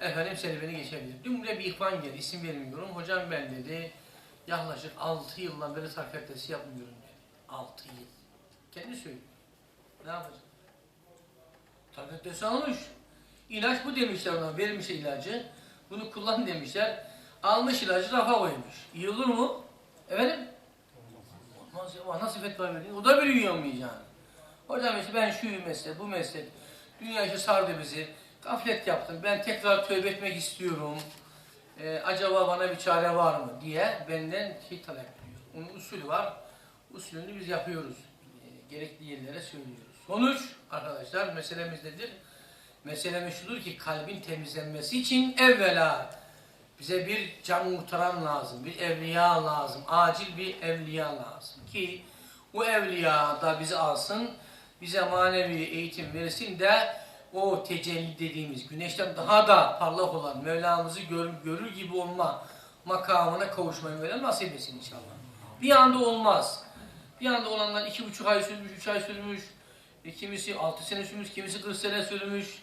efendim serüveni geçebilir. Dün buraya bir ihvan geldi, isim vermiyorum. Hocam ben dedi, yaklaşık 6 yıldan beri sarf yapmıyorum dedi. 6 yıl. Kendi söylüyor. Ne yapacak? Sarf almış. İlaç bu demişler ona, vermiş ilacı. Bunu kullan demişler. Almış ilacı rafa koymuş. İyi olur mu? Efendim? Olmaz ya. Nasıl fetva veriyor? O da biliyor mu yani? Hocam işte ben şu meslek, bu meslek, dünya işi sardı bizi, gaflet yaptım, ben tekrar tövbe etmek istiyorum, Ee, acaba bana bir çare var mı diye benden şey talep ediyor. Onun usulü var, usulünü biz yapıyoruz, Ee, gerekli yerlere söylüyoruz. Sonuç arkadaşlar meselemiz nedir? Meselemiz şudur ki kalbin temizlenmesi için evvela bize bir can muhtaram lazım, bir evliya lazım, acil bir evliya lazım ki o evliya da bizi alsın, bize manevi eğitim versin de o tecelli dediğimiz güneşten daha da parlak olan Mevlamızı gör, görür gibi olma makamına kavuşmayı Mevlam nasip etsin inşallah. Bir anda olmaz. Bir anda olanlar iki buçuk ay sürmüş, üç ay sürmüş, e, kimisi altı sene sürmüş, kimisi kırk sene sürmüş.